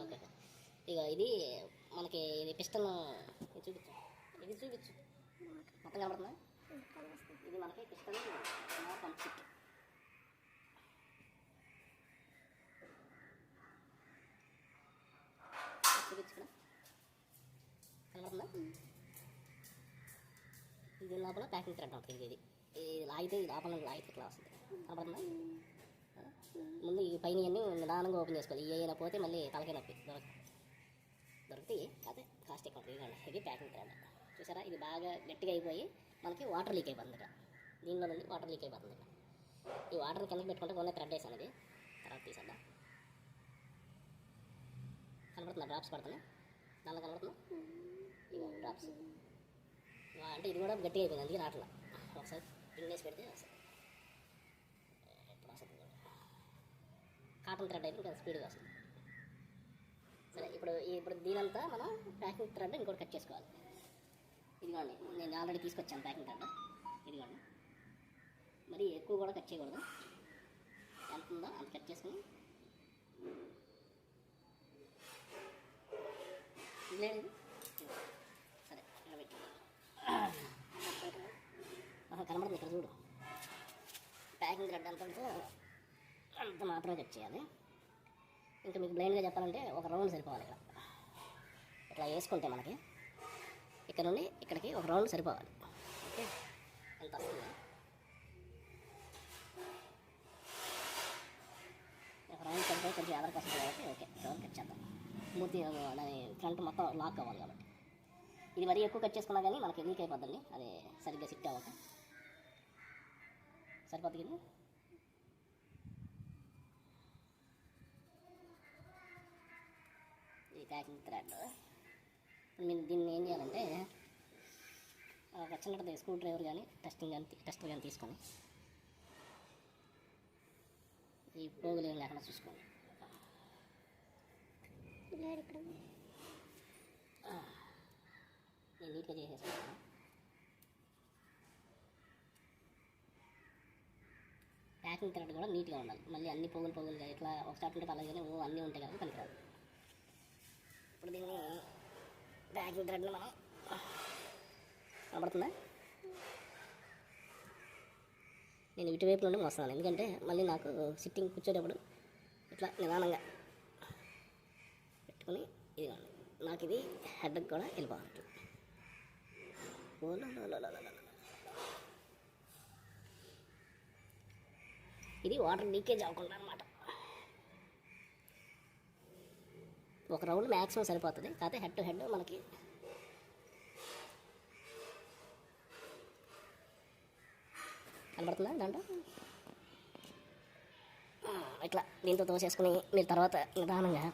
Okay ఇక ఇది మనకి ఇది పిస్టన్ ఇది చూపించు. ఇది చూపించు. మొత్తం కనబడుతుందా? ఇది మనకి పిస్టన్ పంప్ సెట్ చూపించు కనబడుతుందా? ఇది లోపల ప్యాకింగ్ థ్రెడ్ ఉంటుంది ఇది. ఇది లాగితే ఈ లోపల లాగితే ఇట్లా వస్తుంది. కనబడుతుందా? పైన అన్నీ నిదానంగా ఓపెన్ చేసుకోవాలి. ఏ అయినా పోతే మళ్ళీ తలకాయ నొప్పి దొరక దొరుకుతాయి అదే కాస్ట్ ఎక్కువ ఉంటుంది. ఇదిగోండి ఇది ప్యాకింగ్ థ్రెడ్ చూసారా? ఇది బాగా గట్టిగా అయిపోయి మనకి వాటర్ లీక్ అయిపోతుంది ఇక్కడ దీనిలో నుండి వాటర్ లీక్ అయిపోతుంది ఇక్కడ ఈ వాటర్ కిందకి పెట్టుకుంటే కొన్ని థ్రెడ్ వేసాను ఇది. తర్వాత తీసేద్దాం. కనబడుతుందా? డ్రాప్స్ పడుతున్నాయి. దానిలో కనబడుతుందా ఇవి డ్రాప్స్. అంటే ఇది కూడా గట్టిగా అయిపోయింది. అందుకే రావట్లా. ఒకసారి ఇంగ్లీష్ పెడితే వస్తుంది ఇప్పుడు వస్తుంది కాటన్ థ్రెడ్ అయితే ఇంకా స్పీడ్గా వస్తుంది. సరే ఇప్పుడు ఇప్పుడు దీనంతా మనం ప్యాకింగ్ థ్రెడ్ ఇంకోటి కట్ చేసుకోవాలి. ఇదిగోండి నేను ఆల్రెడీ తీసుకొచ్చాను ప్యాకింగ్ థ్రెడ్ ఇదిగోండి. మరి ఎక్కువ కూడా కట్ చేయకూడదు. ఎంత ఉందో అంత కట్ చేసుకుని. లేదు సరే ఇక్కడ పెట్టి కనబడుతుంది ఇక్కడ చూడు. ప్యాకింగ్ థ్రెడ్ ఎంత ఉంటే అంత మాత్రమే కట్ చేయాలి. ఇంకా మీకు బ్లైండ్గా చెప్పాలంటే ఒక రౌండ్ సరిపోవాలి ఇక్కడ. ఇట్లా వేసుకుంటే మనకి ఇక్కడ నుండి ఇక్కడికి ఒక రౌండ్ సరిపోవాలి. ఓకే ఎంత వస్తుంది? ఒక రౌండ్ సరిపోయి కొంచెం ఆధార్ కష్టం కాబట్టి ఓకే రౌండ్ కట్ చేద్దాం. మూర్తి దాని ఫ్రంట్ మొత్తం లాక్ అవ్వాలి కాబట్టి. ఇది మరీ ఎక్కువ కట్ చేసుకున్నా కానీ మనకి లీక్ అయిపోద్దండి. అది సరిగ్గా సిట్ అవ్వక. సరిపోతుంది ఇది ఈ ప్యాకింగ్ థ్రెడ్ మీరు దీన్ని ఏం చేయాలంటే ఒక చిన్నది స్క్రూ డ్రైవర్ కానీ టెస్టింగ్ కానీ టెస్టర్ కానీ తీసుకొని ఈ పోగులు ఏం లేకుండా చూసుకోండి. నేను నీట్గా చేసేసుకుంటాను ప్యాకింగ్ థ్రెడ్ కూడా నీట్గా ఉండాలి. మళ్ళీ అన్ని పోగులు పోగులుగా ఇట్లా ఒక స్టార్ట్ ఉంటే అలాగే ఓ అన్నీ ఉంటాయి కదా పనికిరాదు. ఇప్పుడు దీన్ని ప్యాకింగ్ థ్రెడ్ని మనం కనబడుతుందా? నేను ఇటువైపు నుండి మోస్తాను ఎందుకంటే మళ్ళీ నాకు సిట్టింగ్ కూర్చోటప్పుడు ఇట్లా నిదానంగా పెట్టుకొని ఇది నాకు ఇది హెడ్కి కూడా వెళ్ళిపోవాలి. ఇది వాటర్ లీకేజ్ అవ్వకుండా అనమాట ఒక రౌండ్ మ్యాక్సిమం సరిపోతుంది. కాకపోతే హెడ్ టు హెడ్ మనకి కనబడుతుందా దాంట్లో? ఇట్లా దీంతో తోసేసుకుని మీరు తర్వాత నిదానంగా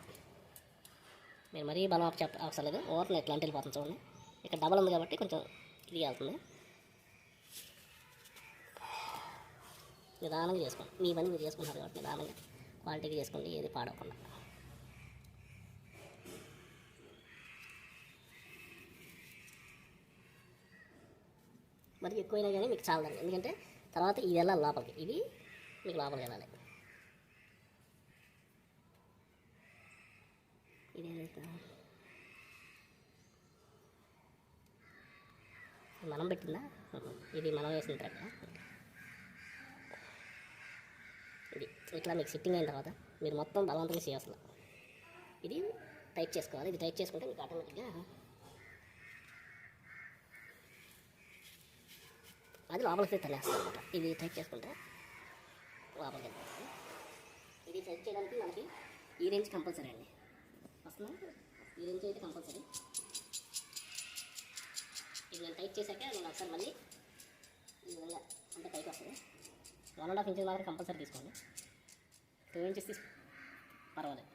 మీరు మరీ బలం ఆఫ్ చెప్ప అవసరం లేదు. ఓవర్ని ఎట్లా అంటే వెళ్ళిపోతుంది చూడండి. ఇక్కడ డబల్ ఉంది కాబట్టి కొంచెం ఇది వెళ్తుంది. నిదానంగా చేసుకోండి. మీ పని మీరు చేసుకుంటున్నారు కాబట్టి నిదానంగా. క్వాలిటీగా చేసుకోండి. ఏది పాడవకుండా. ఎక్కువైనా కానీ మీకు చాలదండి. ఎందుకంటే తర్వాత ఇది వెళ్ళాలి లోపలికి. ఇది మీకు లోపలికి వెళ్ళాలి. ఇది మనం పెట్టిందా? ఇది మనం వేసిన తర్వాత ఇది ఇట్లా మీకు సిట్టింగ్ అయిన తర్వాత మీరు మొత్తం బలవంతంగా చేయాలి ఇది టైట్ చేసుకోవాలి. ఇది టైట్ చేసుకుంటే మీకు ఆటోమేటిక్గా అది లోపలికి తనేస్తుంది అనమాట ఇది టైప్ చేసుకుంటే లోపలికి వెళ్ళిపోతుంది. ఇది టైప్ చేయడానికి మనకి ఈ రేంజ్ కంపల్సరీ అండి. వస్తుందా? ఈ రేంజ్ అయితే కంపల్సరీ. ఇది నేను టైప్ చేశాక నేను ఒకసారి మళ్ళీ ఈ విధంగా అంటే పైకి వస్తుంది. వన్ అండ్ హాఫ్ ఇంచెస్ మాత్రం కంపల్సరీ తీసుకోండి. టూ ఇంచెస్ తీసుకో పర్వాలేదు.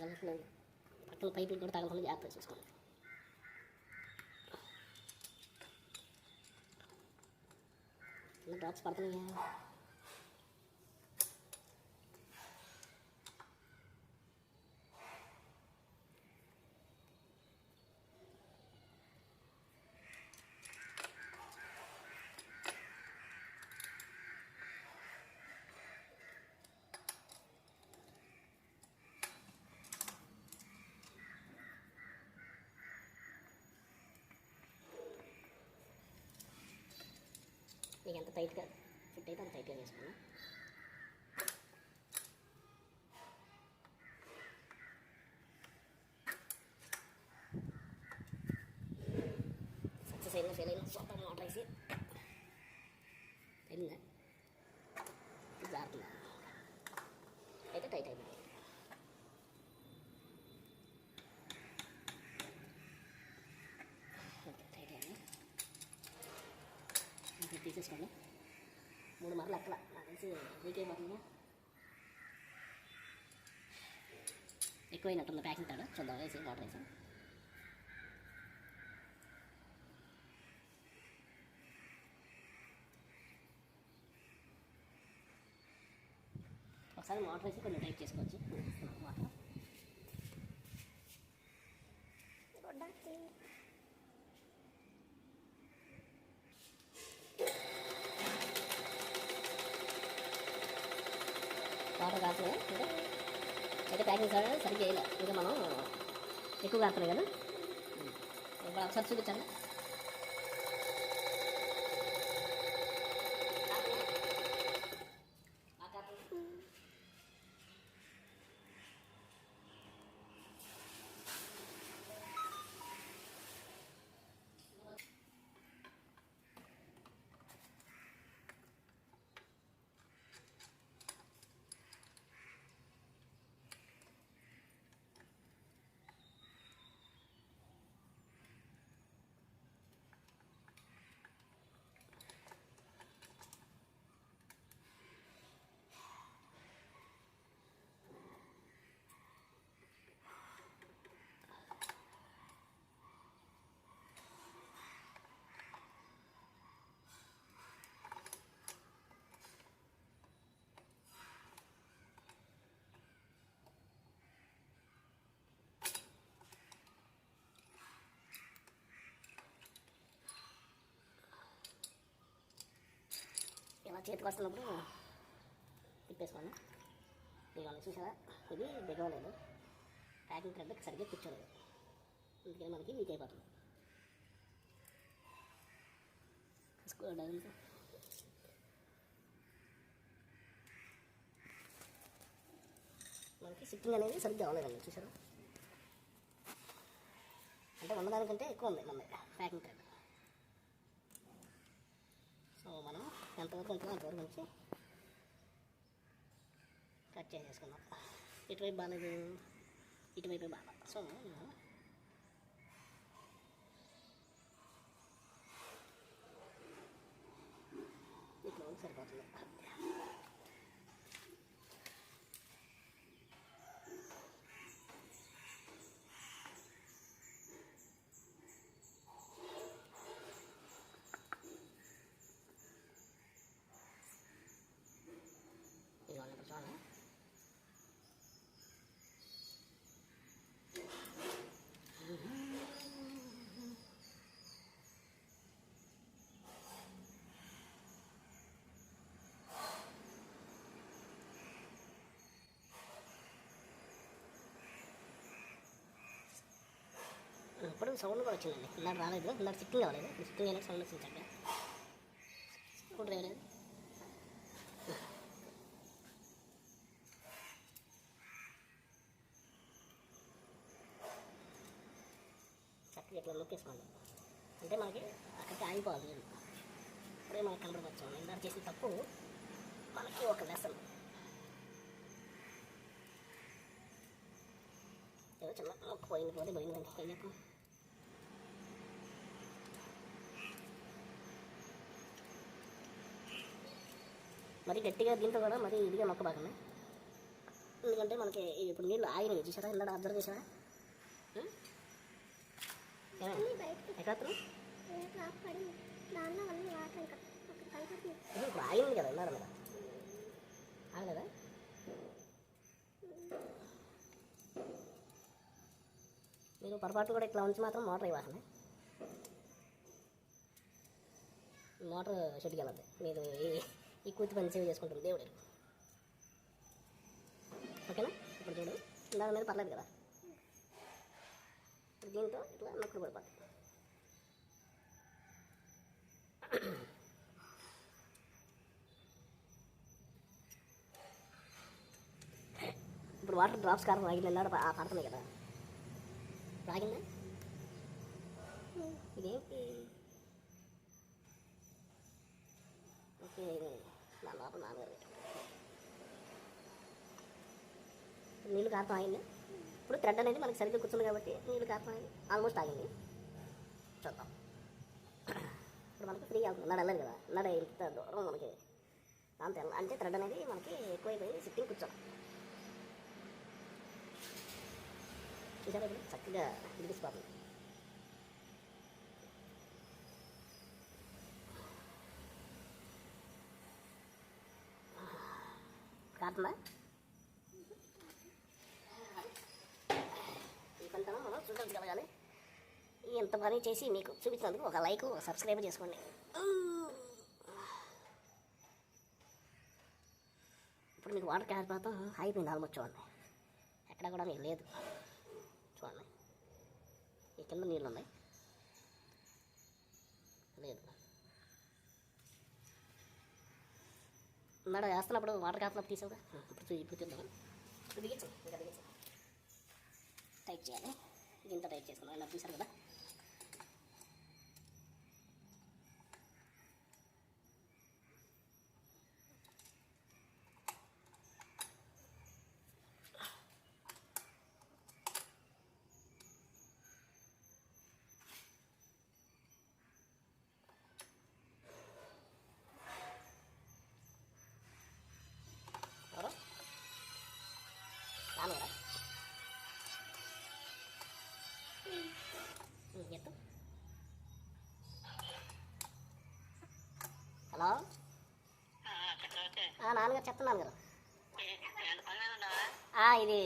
జాగ్రత్తగా పక్కన పైపులు కూడా తగలకుండా జాగ్రత్తగా చూసుకోండి డ్రాప్స్ పడుతున్నాయా నీకు ఎంత టైట్గా ఫిట్ అయితే అంత టైట్గా వేసుకున్నా సక్సెస్ అయినా ఫెయిల్ అయినా సూపర్ మోటర్ వేసి వెళ్ళిందా ఇది జారుతుందా అయితే టైట్ అయిపోయింది ఓకే టైట్ అయింది ఇంకా తీసేసుకోండి మూడు మరలు అక్కడ నాకు ఎక్కువైనట్టుంది ప్యాకింగ్ తాడు. చూద్దాం వేసి వాటర్ వేసి. ఒకసారి వాటర్ వేసి కొన్ని టైప్ చేసుకోవచ్చు వాటర్ వాటర్ కాస్తున్నాయి ఇంకా అయితే ప్యాకింగ్ సరిగ్గా వేయలే ఇంకా మనం ఎక్కువ కాస్తున్నాయి కదా? ఇప్పుడు ఒకసారి చూపించండి ఇలా చేతికి వస్తున్నప్పుడు తిప్పేసుకోండి ఇదిగోండి చూసారా ఇది దిగవలేదు. ప్యాకింగ్ థ్రెడ్ సరిగ్గా కూర్చోలేదు. అందుకని మనకి లీక్ అయిపోతుంది. స్క్రూ మనకి సిట్టింగ్ అనేది సరిగ్గా అవ్వలేదండి చూసారా అంటే ఉన్నదానికంటే ఎక్కువ ఉంది మన ప్యాకింగ్ థ్రెడ్ సో మనం ఎంతవరకు ఉంటుందో అంతవరకు ఉంచి కట్ చేసేసుకుందాం. ఇటువైపు బాగాలేదు ఇటువైపు బాగా. సో ఇట్లా సరిపోతుంది ఇదిగోండి ఇప్పుడు చూడండి ఇప్పుడు సౌండ్ కూడా వచ్చిందండి. ఇందాక రాలేదు. ఇందాక సిట్టింగ్ అవ్వలేదు. ఇప్పుడు సిట్టింగ్ అయినా సౌండ్ వచ్చింది చక్కగా. స్క్రూ డ్రైవర్ చక్కగా ఇట్లా నొక్కేసుకోండి అంటే మనకి అక్కడికి ఆగిపోవాలి నీళ్ళు. ఇప్పుడే మనకి కనబడవచ్చు. ఇందాక చేసిన తప్పు మనకి ఒక లెసన్ ఏదో చిన్న మొక్క పోయింది పోతే పోయిందండి ఏం చెప్పు మరి గట్టిగా దీంతో కూడా మరి ఇదిగా నొక్క బాగున్నాయి ఎందుకంటే మనకి ఇప్పుడు నీళ్ళు ఆగినాయి చూసారా ఇందాక అబ్జర్వ్ చేసారా ఎక్కడ ఇది ఇప్పుడు ఆగింది కదా ఇందాక మీద. ఆగలేదా? మీరు పొరపాటు కూడా ఇట్లా ఉంచి మాత్రం మోటార్ ఇవ్వాలి. మోటార్ షెడ్కి వెళ్ళద్దు. మీరు ఈ- ఈ కూతి పని సేవ్ చేసుకుంటుంది దేవుడు. ఓకేనా? ఇప్పుడు చూడు. ఇందాక మీద పర్లేదు కదా. ఇప్పుడు దీంతో ఇట్లా నొక్కలు పడిపోతుంది ఇప్పుడు వాటర్ డ్రాప్స్ కారణం ఆగింది అన్నాడు ఆ కదా. రాగిందా ఇదేంటి? ఓకే. నాలుగు నా నీళ్ళు కారతం అయింది ఇప్పుడు థ్రెడ్ అనేది మనకి సరిగ్గా కూర్చుంది కాబట్టి నీళ్ళు కారతం అయింది ఆల్మోస్ట్ ఆగింది. చూద్దాం. ఇప్పుడు మనకి ఫ్రీ అవుతుంది. నడ వెళ్ళదు కదా. నడ ఇంత దూరం మనకి. అంత. అంటే థ్రెడ్ అనేది మనకి ఎక్కువైపోయి సిట్టింగ్ కూర్చోం చూసారా చక్కగా విడిపిసిపోతుంది అట్లా ఈ మనం చూపించగలగాలి ఇంత పని చేసి మీకు చూపించినందుకు ఒక లైక్ ఒక సబ్స్క్రైబ్ చేసుకోండి. ఇప్పుడు మీకు వాటర్ కారిపోతాం అయిపోయింది ఆల్మోస్ట్ చూడండి. ఎక్కడ కూడా మీకు లేదు. చూడండి. ఈ కింద నీళ్ళు ఉన్నాయి. లేదు. ఉన్నాడు వేస్తున్నప్పుడు వాటర్ కాస్తున్నప్పుడు తీసావుగా? ఇప్పుడు ఇప్పుడు చూద్దాం ఇప్పుడు దిగించు ఇంకా దిగించు టైట్ చేయాలి. ఇంత టైట్ చేసుకున్నాం ఇలా చూసారు కదా? నాన్నగారు చెప్తున్నాను గారు ఆ, ఇది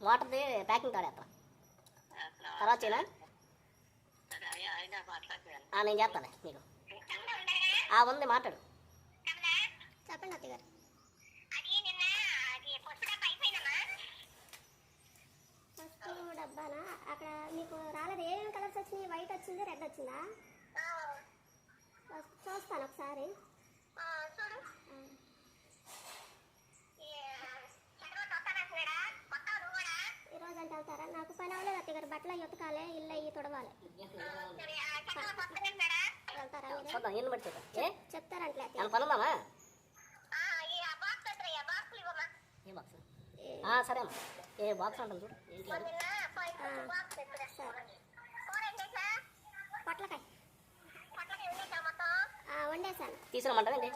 మోటార్ది ప్యాకింగ్ కాడేస్తాను తర్వాత చేయనా? ఆ, నేను చేస్తాను మీకు ఆ, ఉంది మాట్లాడు. చెప్పండి అత్తయ్య గారు పసుపు డబ్బానా? అక్కడ మీకు రాలేదు. ఏమేమి కలర్స్ వచ్చినాయి? వైట్ వచ్చింది? రెడ్ వచ్చిందా? చూస్తాను ఒకసారి. అంటే వెళ్తారా నాకు పని అవ్వలేదు అత్తయ్య గారు. బట్టలు అవి ఉతకాలి ఇల్లు అయ్యి తుడవాలి. వెళ్తారా చూద్దాం ఎన్ని బట్టి చూద్దాం ఏ? ఏమైనా పని ఉందామా ఏ. బాక్స్ సరే అమ్మా. ఏ బాక్స్ చూడు. అది? పొట్లకాయ. ఆ, వండేసాను తీసుకురమ్మంటావేంటి?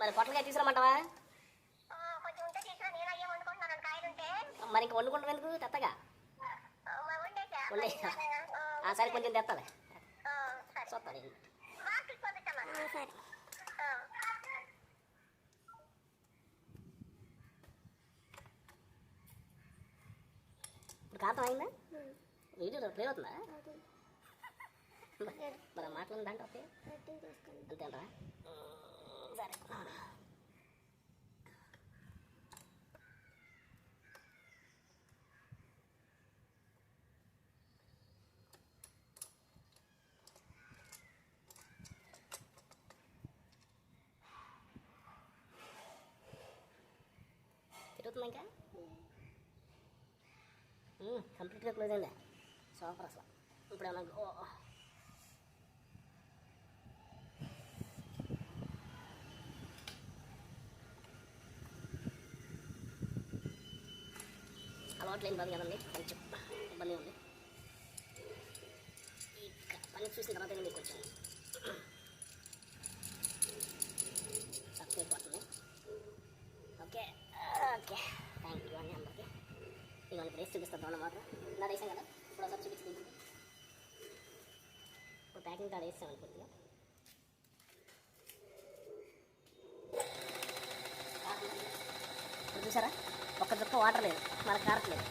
మరి పొట్లకాయ తీసుకురమ్మంటావా? మరి ఇంక వండుకుంటాం ఎందుకు? తెత్తగా? వండేసా? ఆ, సరే కొంచెం తెస్తాలే చూస్తాను సరే. ఇప్పుడు ఖాతం అయిందా? వీడియో ప్లే అవుతుందా. మరి మాట్లాడిన దాంట్లో సరే. తిరుగుతుందా ఇంకా కంప్లీట్గా క్లోజ్ అయిందా? సూపర్ అసలు. ఇప్పుడు ఏమన్నా ఓ అలవాటు లేని బాధ కదండి కొంచెం ఇబ్బంది ఉంది. ఇక పని చూసిన తర్వాత మీకు కొంచెం తక్కువ అన్నమాట ఇందాక వేసాం కదా ఇప్పుడు ఒకసారి చూపించింది ఇప్పుడు ప్యాకింగ్ కార్డ్ అనుకుంటున్నా చూసారా? ఒక్క చుక్క వాటర్ లేదు. మనకు కారట్లేదు.